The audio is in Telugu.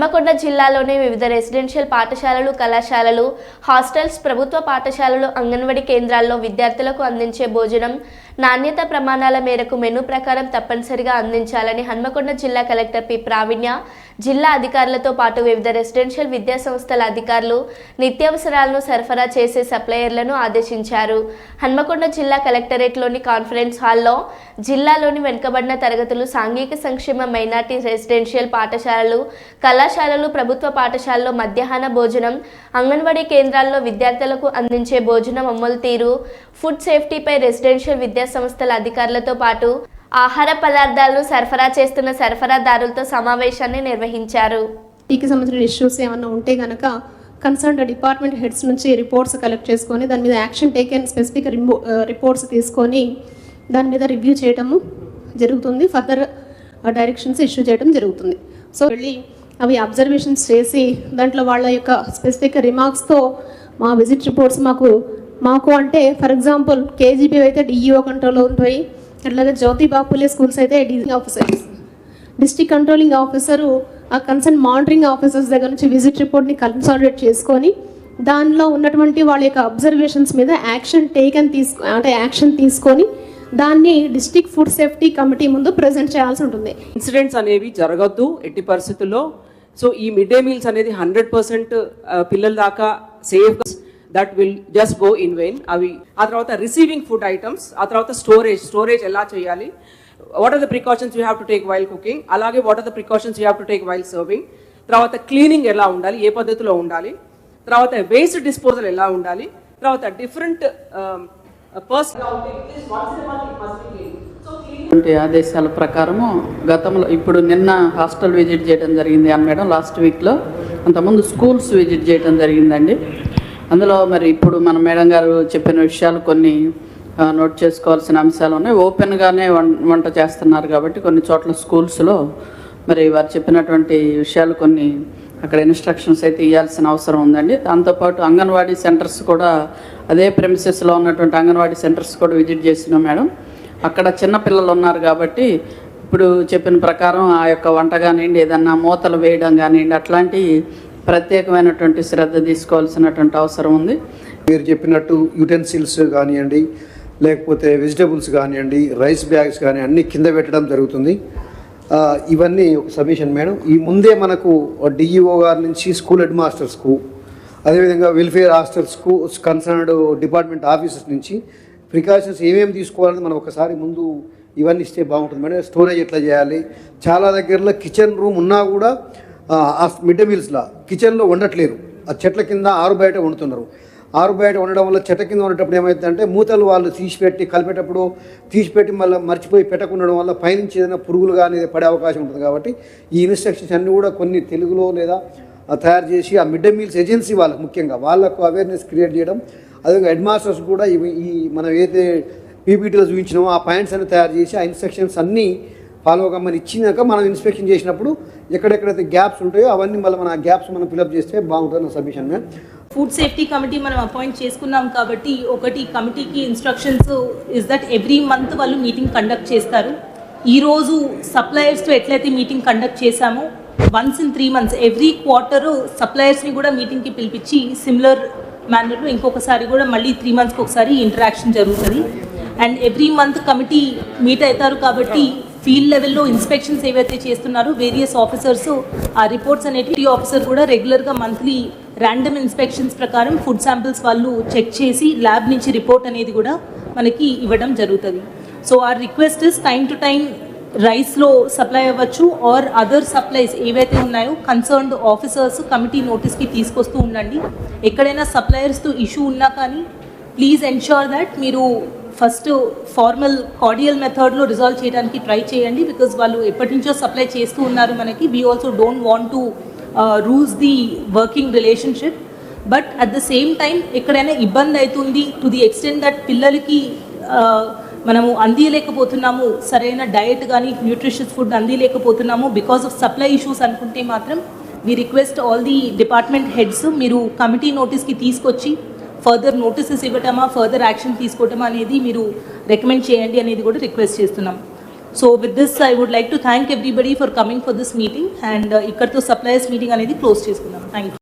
హన్మకొండ జిల్లాలోని వివిధ రెసిడెన్షియల్ పాఠశాలలు కళాశాలలు హాస్టల్స్ ప్రభుత్వ పాఠశాలలు అంగన్వాడీ కేంద్రాల్లో విద్యార్థులకు అందించే భోజనం నాణ్యత ప్రమాణాల మేరకు మెనూ ప్రకారం తప్పనిసరిగా అందించాలని హన్మకొండ జిల్లా కలెక్టర్ పి. ప్రావీణ్య జిల్లా అధికారులతో పాటు వివిధ రెసిడెన్షియల్ విద్యా సంస్థల అధికారులు నిత్యావసరాలను సరఫరా చేసే సప్లయర్లను ఆదేశించారు. హన్మకొండ జిల్లా కలెక్టరేట్లోని కాన్ఫరెన్స్ హాల్లో జిల్లాలోని వెనుకబడిన తరగతులు సాంఘిక సంక్షేమ మైనార్టీ రెసిడెన్షియల్ పాఠశాలలు కళాశాలలు ప్రభుత్వ పాఠశాలలో మధ్యాహ్న భోజనం అంగన్వాడీ కేంద్రాల్లో విద్యార్థులకు అందించే భోజనం అమలు తీరు ఫుడ్ సేఫ్టీపై రెసిడెన్షియల్ విద్యా సంస్థల అధికారులతో పాటు ఆహార పదార్థాలు సరఫరా చేస్తున్న సరఫరాదారులతో సమావేశాన్ని నిర్వహించారు. టీకి సంబంధించిన ఇష్యూస్ ఏమన్నా ఉంటే కనుక కన్సర్న్డ్ డిపార్ట్మెంట్ హెడ్స్ నుంచి రిపోర్ట్స్ కలెక్ట్ చేసుకొని దాని మీద యాక్షన్ టేకెన్ స్పెసిఫిక్ రిపోర్ట్స్ తీసుకొని దాని మీద రివ్యూ చేయడము జరుగుతుంది. ఫర్దర్ డైరెక్షన్స్ ఇష్యూ చేయడం జరుగుతుంది. సో వెళ్ళి అవి అబ్జర్వేషన్స్ చేసి దాంట్లో వాళ్ళ యొక్క స్పెసిఫిక్ రిమార్క్స్తో మా విజిట్ రిపోర్ట్స్ మాకు మాకు అంటే ఫర్ ఎగ్జాంపుల్ కేజీబీ అయితే డిఈఓ కంట్రోల్లో ఉంటాయి అట్లాగే జ్యోతి బాపులే స్కూల్స్ అయితే డీజింగ్ ఆఫీసర్స్ డిస్ట్రిక్ట్ కంట్రోలింగ్ ఆఫీసరు ఆ కన్సర్న్ మానిటరింగ్ ఆఫీసర్స్ దగ్గర నుంచి విజిట్ రిపోర్ట్ని కన్సాలిడేట్ చేసుకొని దానిలో ఉన్నటువంటి వాళ్ళ యొక్క అబ్జర్వేషన్స్ మీద యాక్షన్ టేక్ అని తీసుకో అంటే యాక్షన్ తీసుకొని దాన్ని డిస్ట్రిక్ట్ ఫుడ్ సేఫ్టీ కమిటీ ముందు ప్రజెంట్ చేయాల్సి ఉంటుంది. ఇన్సిడెంట్స్ అనేవి జరగద్దు ఎట్టి పరిస్థితుల్లో. సో ఈ మిడ్ డే మీల్స్ అనేది హండ్రెడ్ పర్సెంట్ పిల్లల దాకా సేఫ్గా that will just go in vain అవి ఆ తర్వాత రిసీవింగ్ ఫుడ్ ఐటమ్స్ ఆ తర్వాత స్టోరేజ్ స్టోరేజ్ ఎలా చేయాలి? What are the precautions you have to take while cooking అలాగే what are the precautions you have to take while serving తర్వాత క్లీనింగ్ ఎలా ఉండాలి? ఏ పద్ధతిలో ఉండాలి? తర్వాత వేస్ట్ డిస్పోజల్ ఎలా ఉండాలి? తర్వాత డిఫరెంట్ పర్సన్ um, అంటే ఆదేశాల ప్రకారము గతంలో ఇప్పుడు నిన్న హాస్టల్ విజిట్ చేయడం జరిగింది అని మేడం లాస్ట్ వీక్లో అంతకుముందు స్కూల్స్ విజిట్ చేయడం జరిగిందండి. అందులో మరి ఇప్పుడు మన మేడం గారు చెప్పిన విషయాలు కొన్ని నోట్ చేసుకోవాల్సిన అంశాలు ఉన్నాయి. ఓపెన్గానే వం వంట చేస్తున్నారు కాబట్టి కొన్ని చోట్ల స్కూల్స్లో మరి వారు చెప్పినటువంటి విషయాలు కొన్ని అక్కడ ఇన్స్ట్రక్షన్స్ అయితే ఇవ్వాల్సిన అవసరం ఉందండి. దాంతోపాటు అంగన్వాడీ సెంటర్స్ కూడా అదే ప్రెమిసెస్లో ఉన్నటువంటి అంగన్వాడీ సెంటర్స్ కూడా విజిట్ చేసినాం మేడం. అక్కడ చిన్నపిల్లలు ఉన్నారు కాబట్టి ఇప్పుడు చెప్పిన ప్రకారం ఆ యొక్క వంట కానివ్వండి ఏదన్నా మూతలు వేయడం కానివ్వండి అట్లాంటి ప్రత్యేకమైనటువంటి శ్రద్ధ తీసుకోవాల్సినటువంటి అవసరం ఉంది. మీరు చెప్పినట్టు యుటెన్సిల్స్ కానివ్వండి లేకపోతే వెజిటబుల్స్ కానివ్వండి రైస్ బ్యాగ్స్ కానీ అన్నీ కింద పెట్టడం జరుగుతుంది. ఇవన్నీ ఒక సబ్మిషన్ మేడం ఈ ముందే మనకు డిఈఓ గారి నుంచి స్కూల్ హెడ్ మాస్టర్స్కు అదేవిధంగా వెల్ఫేర్ హాస్టల్స్కు కన్సర్న్డ్ డిపార్ట్మెంట్ ఆఫీసర్స్ నుంచి ప్రికాషన్స్ ఏమేమి తీసుకోవాలని మనం ఒకసారి ముందు ఇవన్నీ ఇస్తే బాగుంటుంది మేడం స్టోరేజ్ ఎట్లా చేయాలి? చాలా దగ్గరలో కిచెన్ రూమ్ ఉన్నా కూడా మిడ్ డే మీల్స్లో కిచెన్లో వండట్లేరు. ఆ చెట్ల కింద ఆరు బయట వండుతున్నారు. ఆరు బయట ఉండడం వల్ల చెట్ల కింద ఉండేటప్పుడు ఏమవుతుందంటే మూతలు వాళ్ళు తీసిపెట్టి కలిపేటప్పుడు తీసిపెట్టి మళ్ళీ మర్చిపోయి పెట్టకుండడం వల్ల పైనుంచి ఏదైనా పురుగులు కానీ పడే అవకాశం ఉంటుంది కాబట్టి ఈ ఇన్స్ట్రక్షన్స్ అన్నీ కూడా కొన్ని తెలుగులో లేదా తయారు చేసి ఆ మిడ్ డే మీల్స్ ఏజెన్సీ వాళ్ళకు ముఖ్యంగా వాళ్ళకు అవేర్నెస్ క్రియేట్ చేయడం. అదేవిధంగా హెడ్ మాస్టర్స్ కూడా ఈ మనం ఏదైతే పీపీటీలో చూపించినామో ఆ పాయింట్స్ అన్ని తయారు చేసి ఆ ఇన్స్ట్రక్షన్స్ అన్నీ ఫాలో కమ్మని ఇచ్చినాక మనం ఇన్స్పెక్షన్ చేసినప్పుడు ఎక్కడెక్కడైతే గ్యాప్స్ ఉంటాయో అవన్నీ మళ్ళీ మన గ్యాప్స్ మనం ఫిల్అప్ చేస్తే బాగుంటుంది నా submission ma'am food safety committee మనం అపాయింట్ చేసుకున్నాం కాబట్టి ఒకటి కమిటీకి instructions is that every month వాళ్ళు మీటింగ్ కండక్ట్ చేస్తారు. ఈరోజు సప్లయర్స్తో ఎట్లయితే మీటింగ్ కండక్ట్ చేశామో once in three months every quarter సప్లయర్స్ని కూడా మీటింగ్కి పిలిపించి సిమిలర్ మేనర్లో ఇంకొకసారి కూడా మళ్ళీ త్రీ మంత్స్కి ఒకసారి ఇంటరాక్షన్ జరుగుతుంది. And every month committee meet అవుతారు కాబట్టి ఫీల్డ్ లెవెల్లో ఇన్స్పెక్షన్స్ ఏవైతే చేస్తున్నారో వేరియస్ ఆఫీసర్స్ ఆ రిపోర్ట్స్ అనేటివి ఆఫీసర్ కూడా రెగ్యులర్గా మంత్లీ ర్యాండమ్ ఇన్స్పెక్షన్స్ ప్రకారం ఫుడ్ శాంపిల్స్ వాళ్ళు చెక్ చేసి ల్యాబ్ నుంచి రిపోర్ట్ అనేది కూడా మనకి ఇవ్వడం జరుగుతుంది. సో ఆ request is time to time రైస్లో సప్లై అవ్వచ్చు ఆర్ అదర్ సప్లైస్ ఏవైతే ఉన్నాయో కన్సర్న్డ్ ఆఫీసర్స్ కమిటీ నోటీస్కి తీసుకొస్తూ ఉండండి. ఎక్కడైనా సప్లయర్స్తో ఇష్యూ ఉన్నా కానీ ప్లీజ్ ఎన్షూర్ దట్ మీరు ఫస్ట్ ఫార్మల్ కార్డియల్ మెథడ్లో రిజాల్వ్ చేయడానికి ట్రై చేయండి బికాజ్ వాళ్ళు ఎప్పటి నుంచో సప్లై చేస్తూ ఉన్నారు మనకి. We also don't want to rules the working relationship but at the same time ఎక్కడైనా ఇబ్బంది అవుతుంది టు ది ఎక్స్టెంట్ దట్ పిల్లలకి uh, మనము అందియలేకపోతున్నాము సరైన డయట్ కానీ న్యూట్రిషియస్ ఫుడ్ అందియలేకపోతున్నాము బికాస్ ఆఫ్ సప్లై ఇష్యూస్ అనుకుంటే మాత్రం we request all the department heads మీరు కమిటీ నోటీస్కి తీసుకొచ్చి ఫర్దర్ నోటీసెస్ ఇవ్వటమా ఫర్దర్ యాక్షన్ తీసుకోవటమా అనేది మీరు రికమెండ్ చేయండి అనేది కూడా రిక్వెస్ట్ చేస్తున్నాం. So with this I would like to thank everybody for coming for this meeting and ఇక్కడతో సప్లయర్స్ మీటింగ్ అనేది క్లోజ్ చేసుకుందాం. Thank you